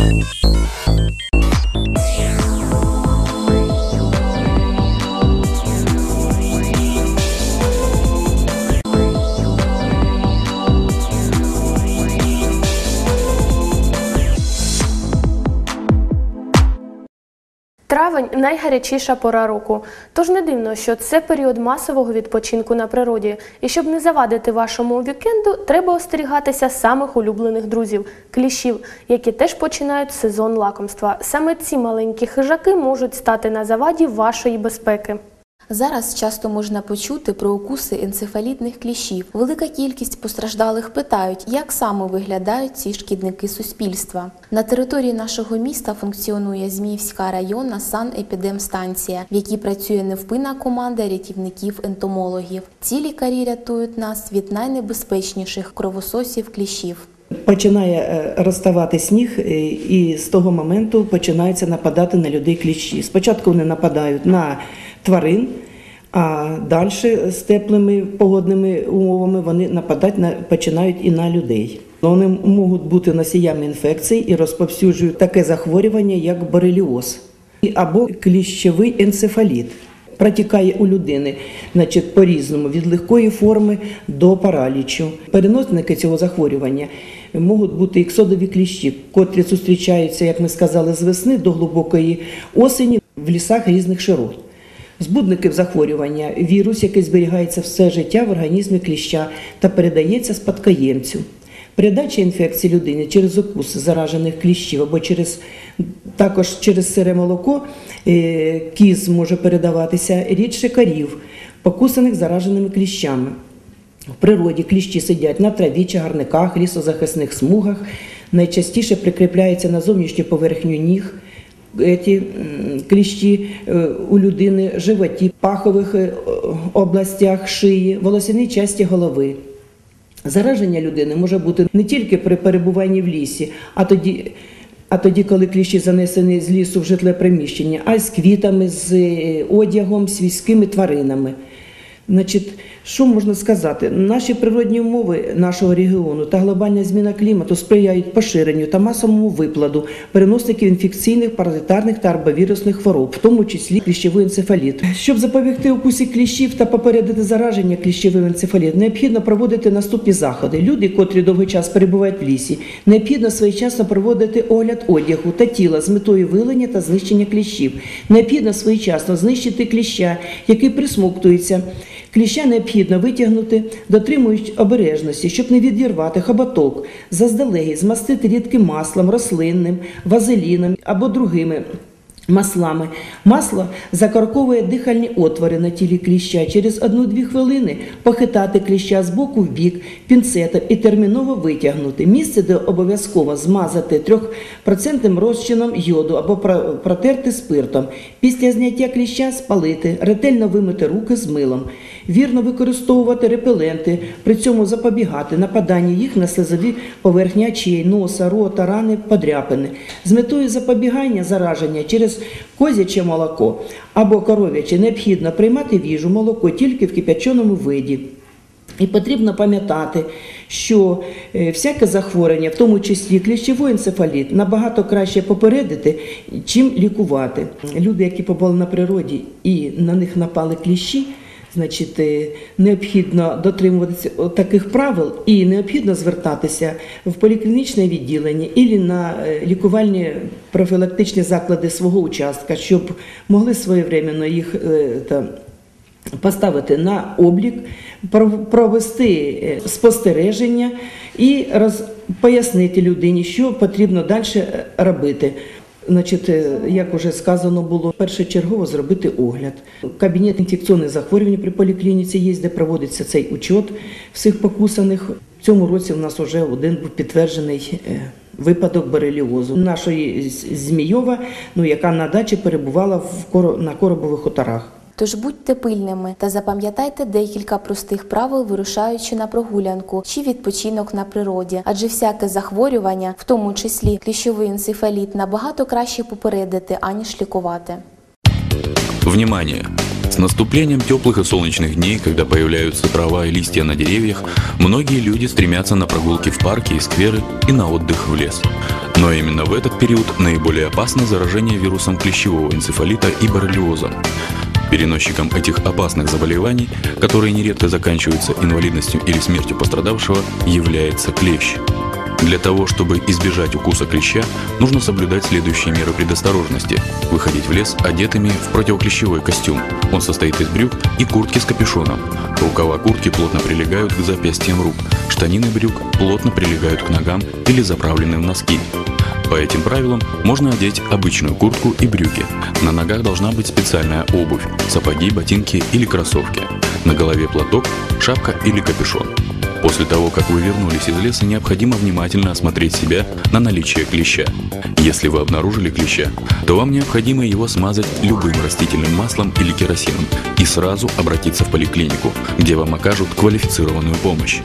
Música Травень найгарячіша пора року. Тож не дивно, що це період масового відпочинку на природі. І щоб не завадити вашому вікенду, треба остерігатися самих улюблених друзів кліщів, які теж починають сезон лакомства. Саме ці маленькі хижаки можуть стати на заваді вашої безпеки. Зараз часто можна почути про укуси енцефалітних кліщів. Велика кількість постраждалих питають, як саме виглядають ці шкідники суспільства. На території нашого міста функціонує Зміївська районна санепідемстанція, в якій працює невпинна команда рятівників-ентомологів. Ці лікарі рятують нас від найнебезпечніших кровососів кліщів. Починає е, розставати сніг, е, і з того моменту починаються нападати на людей кліщі. Спочатку вони нападають на тварин, а далі з теплими погодними умовами вони нападати на починають і на людей. Вони можуть бути носіями інфекцій і розповсюджують таке захворювання, як бореліоз або кліщовий енцефаліт. Протікає у людини, значить, по-різному, від легкої форми до паралічу. Переносники цього захворювання можуть бути іксодові кліщі, котрі зустрічаються, як ми сказали, з весни до глибокої осені в лісах різних широт. Збудників захворювання вірус, який зберігається все життя в організмі кліща та передається спадкоємцю. Передача інфекції людині через укуси заражених кліщів або через також через сире молоко е, кіз може передаватися рідше корів, покусаних зараженими кліщами. В природі кліщі сидять на траві, чагарниках, лісозахисних смугах, найчастіше прикріпляються на зовнішню поверхню ніг. Ці кліщі е, у людини, животі, пахових е, областях шиї, волосяній часті голови. Зараження людини може бути не тільки при перебуванні в лісі, а тоді, а тоді, коли кліщі занесені з лісу в житле приміщення, а й з квітами, з е, одягом, з військими тваринами. Значить, що можна сказати? Наші природні умови нашого регіону та глобальна зміна клімату сприяють поширенню та масовому випладу переносників інфекційних, паразитарних та арбовірусних хвороб, в тому числі кліщовий енцефаліт. Щоб запобігти укусі кліщів та попередити зараження кліщовим енцефалітом, необхідно проводити наступні заходи. Люди, котрі довгий час перебувають в лісі, необхідно своєчасно проводити огляд одягу та тіла з метою вилення та знищення кліщів. Необхідно своєчасно знищити кліща, який присмоктується. Кліща необхідно витягнути, дотримуючи обережності, щоб не відірвати хоботок, заздалегідь змастити рідким маслом, рослинним, вазеліном або другими маслами. Масло закорковує дихальні отвори на тілі кліща. Через 1-2 хвилини похитати кліща з боку в бік пінцетом і терміново витягнути. Місце, де обов'язково змазати 3% розчином йоду або протерти спиртом. Після зняття кліща спалити, ретельно вимити руки з милом. Вірно використовувати репеленти, при цьому запобігати нападанню їх на слизові поверхні очей, носа, рота, рани, подряпини. З метою запобігання зараження через козяче молоко або коров'яче необхідно приймати в їжу молоко тільки в кипяченому виді. І потрібно пам'ятати, що е, всяке захворювання, в тому числі кліщовий енцефаліт, набагато краще попередити, чим лікувати. Люди, які побули на природі і на них напали кліщі, значить, е, необхідно дотримуватися таких правил і необхідно звертатися в поліклінічне відділення і на е, лікувальні профілактичні заклади свого участка, щоб могли своєвременно їх е, та, поставити на облік, пров- провести спостереження і роз, пояснити людині, що потрібно далі робити. Значить, е, як вже сказано було, першочергово зробити огляд. Кабінет інфекційних захворювань при поліклініці є, де проводиться цей учет всіх покусаних. В цьому році у нас вже один був підтверджений е, випадок бореліозу нашої Змійова, ну яка на дачі перебувала в на коробових хуторах. Тож будьте пильними та запам'ятайте декілька простих правил, вирушаючи на прогулянку чи відпочинок на природі, адже всяке захворювання, в тому числі кліщовий енцефаліт, набагато краще попередити аніж лікувати. Внимание! С наступлением теплых и солнечных дней, когда появляются трава и листья на деревьях, многие люди стремятся на прогулки в парки и скверы и на отдых в лес. Но именно в этот период наиболее опасно заражение вирусом клещевого энцефалита и боррелиозом. Переносчиком этих опасных заболеваний, которые нередко заканчиваются инвалидностью или смертью пострадавшего, является клещ. Для того, чтобы избежать укуса клеща, нужно соблюдать следующие меры предосторожности. Выходить в лес одетыми в противоклещевой костюм. Он состоит из брюк и куртки с капюшоном. Рукава куртки плотно прилегают к запястьям рук. Штанины брюк плотно прилегают к ногам или заправлены в носки. По этим правилам можно одеть обычную куртку и брюки. На ногах должна быть специальная обувь, сапоги, ботинки или кроссовки. На голове платок, шапка или капюшон. После того, как вы вернулись из леса, необходимо внимательно осмотреть себя на наличие клеща. Если вы обнаружили клеща, то вам необходимо его смазать любым растительным маслом или керосином и сразу обратиться в поликлинику, где вам окажут квалифицированную помощь.